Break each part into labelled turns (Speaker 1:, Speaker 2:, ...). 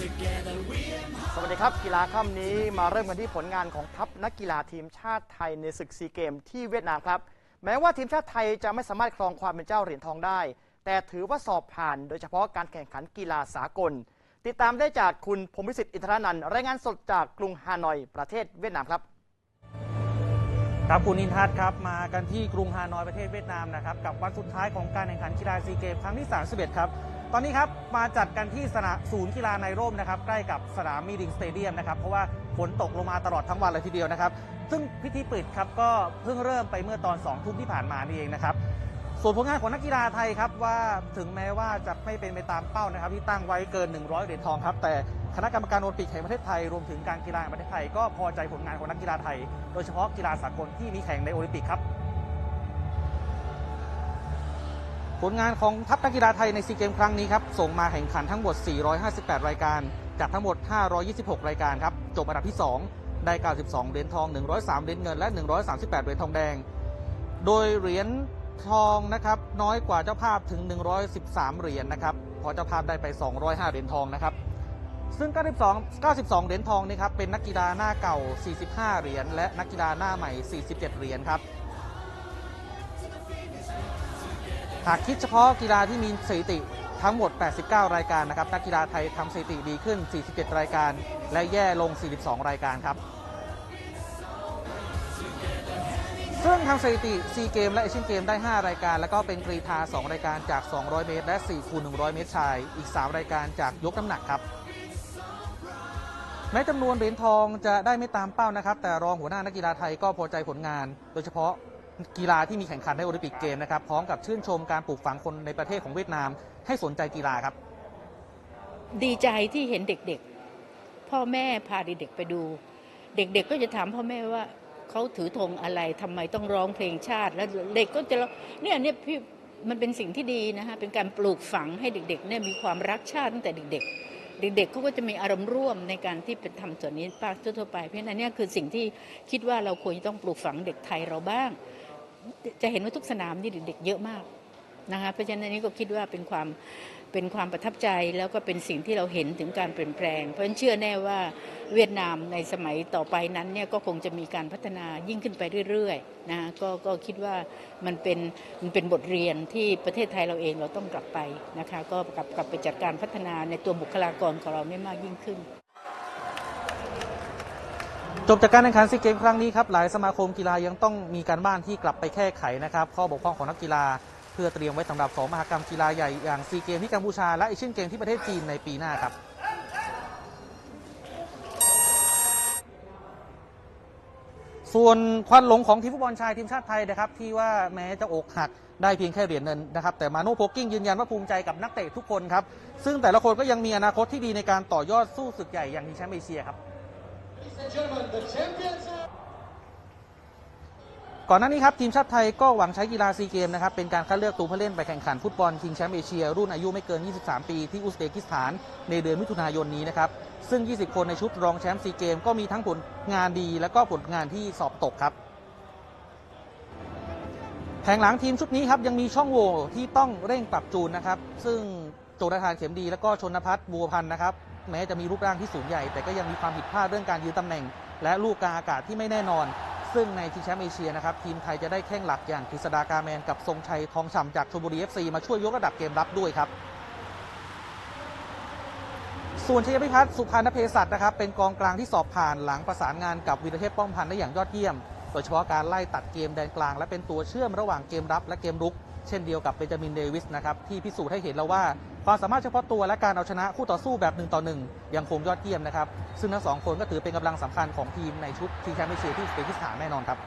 Speaker 1: สวัสดีครับกีฬาค่ำนี้มาเริ่มกันที่ผลงานของทัพนักกีฬาทีมชาติไทยในศึกซีเกมที่เวียดนามครับ แม้ว่าทีมชาติไทยจะไม่สามารถครองความเป็นเจ้าเหรียญทองได้ แต่ถือว่าสอบผ่านโดยเฉพาะการแข่งขันกีฬาสากล ติดตามได้จากคุณพรหมวิสิทธิ์อินทรนันท์รายงานสดจากกรุงฮานอย ประเทศเวียดนามครับ
Speaker 2: ครับคุณอินทัศน์ครับมากันที่กรุงฮานอยประเทศเวียดนามนะครับกับวันสุดท้ายของการแข่งขันกีฬาซีเกมครั้งที่ 31 ครับ ตอนนี้ครับมาจัดกันที่สนามศูนย์กีฬาในร่มนะครับ ใกล้กับสนามมีดิงสเตเดียมนะครับ เพราะว่าฝนตกลงมาตลอดทั้งวันเลยทีเดียวนะครับ ซึ่งพิธีปิดครับก็เพิ่งเริ่มไปเมื่อตอน2ทุ่มที่ผ่านมานี่เองนะครับส่วนผลงานของนักกีฬาไทยครับว่าถึงแม้ว่าจะไม่เป็นไปตามเป้านะครับ ที่ตั้งไว้เกิน 100 เหรียญทองครับ แต่คณะกรรมการโอลิมปิกแห่งประเทศไทยรวมถึงการกีฬาแห่งประเทศไทยก็พอใจผลงานของนักกีฬาไทย โดยเฉพาะกีฬาสากลที่มีแข่งในโอลิมปิกครับ ผลงานของทัพนักกีฬาไทยในซีเกมครั้งนี้ครับ ส่งมาแข่งขันทั้งหมด 458 รายการ จากทั้งหมด 526 รายการครับ จบอันดับที่ 2 ได้ 92 เหรียญทอง 103 เหรียญเงิน และ 138 เหรียญทองแดง โดยเหรียญทองนะครับน้อยกว่าเจ้าภาพถึง 113 เหรียญนะครับพราะเจ้าภาพได้ไป 205 เหรียญทองนะครับ ซึ่ง 92 92 เหรียญทองนี่ครับเป็นนักกีฬาหน้าเก่า 45 เหรียญและนักกีฬาหน้าใหม่ 47 เหรียญครับากคิดเฉพาะกีฬาที่มีสถิติทั้งหมด 89 รายการนะครับ นักกีฬาไทยทำสถิติดีขึ้น 47 รายการ และแย่ลง 42 รายการครับ ซึ่งทำสถิติ 4 เกมและเอเชียนเกมได้ 5 รายการ แล้วก็เป็นกรีธา 2 รายการจาก 200 เมตร และ 4 คูณ 100 เมตรชาย อีก 3 รายการจากยกน้ำหนักครับแม้จำนวนเหรียญทองจะได้ไม่ตามเป้านะครับ แต่รองหัวหน้านักกีฬาไทยก็พอใจผลงาน โดยเฉพาะ กีฬาที่มีแข่งขันในโอลิมปิกเกมนะครับพร้อมกับชื่นชมการปลูกฝังคนในประเทศของเวียดนาม ให้สนใจกีฬาครับ
Speaker 3: ดีใจที่เห็นเด็กๆ พ่อแม่พาเด็กๆไปดู เด็กๆก็จะถามพ่อแม่ว่าเขาถือธงอะไรทำไมต้องร้องเพลงชาติ แล้วเด็กก็จะเนี่ยเนี่ยพี่มันเป็นสิ่งที่ดีนะคะเป็นการปลูกฝังให้เด็กๆเนี่ยมีความรักชาติตั้งแต่เด็ก ๆเด็กๆเขาก็จะมีอารมณ์ร่วมในการที่เป็นทำส่วนนี้ป้าทั่วไป เพราะฉะนั้นเนี่ยคือสิ่งที่คิดว่าเราควรจะต้องปลูกฝังเด็กไทยเราบ้าง จะเห็นว่าทุกสนามนี่เด็กๆเยอะมากนะคะเพราะฉะนั้นอันนี้ก็คิดว่าเป็นความเป็นความประทับใจแล้วก็เป็นสิ่งที่เราเห็นถึงการเปลี่ยนแปลง เพราะฉะนั้นเชื่อแน่ว่าเวียดนามในสมัยต่อไปนั้นเนี่ยก็คงจะมีการพัฒนายิ่งขึ้นไปเรื่อยๆนะคะก็ก็คิดว่ามันเป็นมันเป็นบทเรียนที่ประเทศไทยเราเองเราต้องกลับไปนะคะก็กลับกลับไปจัดการพัฒนาในตัวบุคลากรของเราไม่มากยิ่งขึ้น
Speaker 2: จบจากการแข่งขันซีเกมครั้งนี้ครับหลายสมาคมกีฬายังต้องมีการบ้านที่กลับไปแก้ไขนะครับข้อบกพร่องของนักกีฬาเพื่อเตรียมไว้สำหรับสองมหกรรมกีฬาใหญ่อย่างซีเกมที่กัมพูชาและเอเชียนเกมที่ประเทศจีนในปีหน้าครับส่วนควันหลงของทีมฟุตบอลชายทีมชาติไทยนะครับที่ว่าแม้จะอกหักได้เพียงแค่เหรียญเงินนะครับแต่มาโน่โพกกิ้งยืนยันว่าภูมิใจกับนักเตะทุกคนครับซึ่งแต่ละคนก็ยังมีอนาคตที่ดีในการต่อยอดสู้ศึกใหญ่อย่างทีมแชมป์เอเชียครับ ก่อนหน้านี้ครับทีมชาติไทยก็หวังใช้กีฬาซีเกมนะครับเป็นการคัดเลือกตัวผู้เล่นไปแข่งขันฟุตบอลชิงแชมป์เอเชีย รุ่นอายุไม่เกิน 23 ปีที่อุซเบกิสถานในเดือนมิถุนายนนี้นะครับ ซึ่ง 20 คนในชุดรองแชมป์ซีเกมก็มีทั้งผลงานดี และก็ผลงานที่สอบตกครับแผงหลังทีมชุดนี้ครับยังมีช่องโหว่ที่ต้องเร่งปรับจูนนะครับ ซึ่งโจนาธานเข็มดีและก็ชนพัฒน์บัวพันธ์นะครับ แม้จะมีรูปร่างที่สูงใหญ่ แต่ก็ยังมีความผิดพลาดเรื่องการยืนตำแหน่ง และลูกกลางอากาศที่ไม่แน่นอน ซึ่งในชิงแชมป์เอเชียนะครับทีมไทยจะได้แข้งหลักอย่างกฤษดากาแมนกับทรงชัยทองฉ่ำจากชลบุรีเอฟซีมาช่วยยกระดับเกมรับด้วยครับส่วนชัยพิพัฒน์สุพรรณเพศัตนะครับเป็นกองกลางที่สอบผ่านหลังประสานงานกับวีรเทพป้อมพันธ์ได้อย่างยอดเยี่ยม โดยเฉพาะการไล่ตัดเกมแดนกลาง และเป็นตัวเชื่อมระหว่างเกมรับและเกมรุก เช่นเดียวกับเบนจามินเดวิสนะครับที่พิสูจน์ให้เห็นแล้วว่า ความสามารถเฉพาะตัวและการเอาชนะคู่ต่อสู้แบบหนึ่งต่อหนึ่งยังคงยอดเยี่ยมนะครับซึ่งทั้งสองคนก็ถือเป็นกำลังสำคัญของทีมในชุดทีมแชมป์เอเชียที่อุซเบกิสถานแน่นอนครับ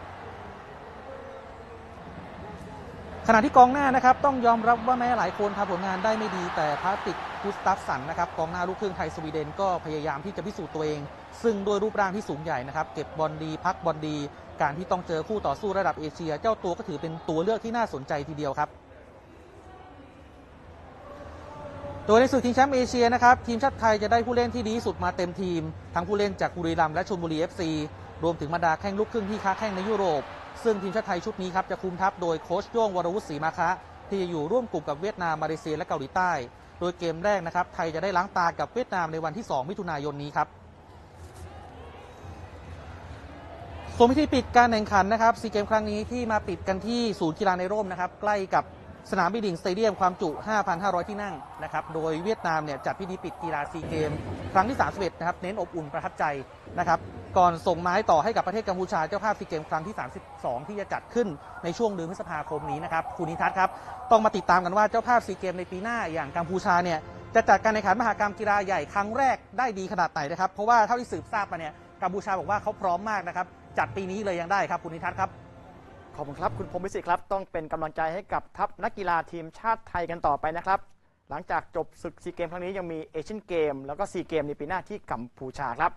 Speaker 2: ขณะที่กองหน้านะครับต้องยอมรับว่าแม้หลายคนทำผลงานได้ไม่ดีแต่พาติกกุสตัฟสันนะครับกองหน้าลูกครึ่งไทยสวีเดนก็พยายามที่จะพิสูจน์ตัวเอง ซึ่งด้วยรูปร่างที่สูงใหญ่นะครับเก็บบอลดีพักบอลดี การที่ต้องเจอคู่ต่อสู้ระดับเอเชีย เจ้าตัวก็ถือเป็นตัวเลือกที่น่าสนใจทีเดียวครับ โดยในศึกชิงแชมป์เอเชียนะครับทีมชาติไทยจะได้ผู้เล่นที่ดีสุดมาเต็มทีม ทั้งผู้เล่นจากบุรีรัมย์และชลบุรี FC รวมถึงบรรดาแข้งลูกครึ่งที่ค้าแข้งในยุโรป ซึ่งทีมชาติไทยชุดนี้ครับจะคุมทัพโดยโค้ชโย่งวรวุฒิศรีมาคะ ที่จะอยู่ร่วมกลุ่มกับเวียดนามมาเลเซียและเกาหลีใต้ โดยเกมแรกนะครับไทยจะได้ล้างตากับเวียดนามในวันที่ 2 มิถุนายนนี้ครับส่วนพิธีปิดการแข่งขันนะครับซีเกมครั้งนี้ที่มาปิดกันที่ศูนย์กีฬาในร่มนะครับใกล้กับ สนามบินดิ่งสเตเดียมความจุ 5,500 ที่นั่งนะครับ โดยเวียดนามเนี่ยจัดพิธีปิดกีฬาซีเกม ครั้งที่ 31 นะครับ เน้นอบอุ่นประทับใจนะครับ ก่อนส่งไม้ต่อให้กับประเทศกัมพูชาเจ้าภาพซีเกมครั้งที่ 32 ที่จะจัดขึ้นในช่วงเดือนพฤษภาคมนี้นะครับ คุณนิทัศน์ครับ ต้องมาติดตามกันว่าเจ้าภาพซีเกมในปีหน้าอย่างกัมพูชาเนี่ยจะจัดการแข่งขันมหากรรมกีฬาใหญ่ครั้งแรกได้ดีขนาดไหนนะครับ เพราะว่าเท่าที่สืบทราบมาเนี่ยกัมพูชาบอกว่าเขาพร้อมมากนะครับ จัดปีนี้เลยยังได้ครับคุณนิทัศน์ครับ
Speaker 1: ขอบคุณครับ คุณพรมวิสิทธิ์ครับ ต้องเป็นกำลังใจให้กับทัพนักกีฬาทีมชาติไทยกันต่อไปนะครับ หลังจากจบศึกซีเกมครั้งนี้ยังมีเอเชียนเกม แล้วก็ซีเกมในปีหน้าที่กัมพูชาครับ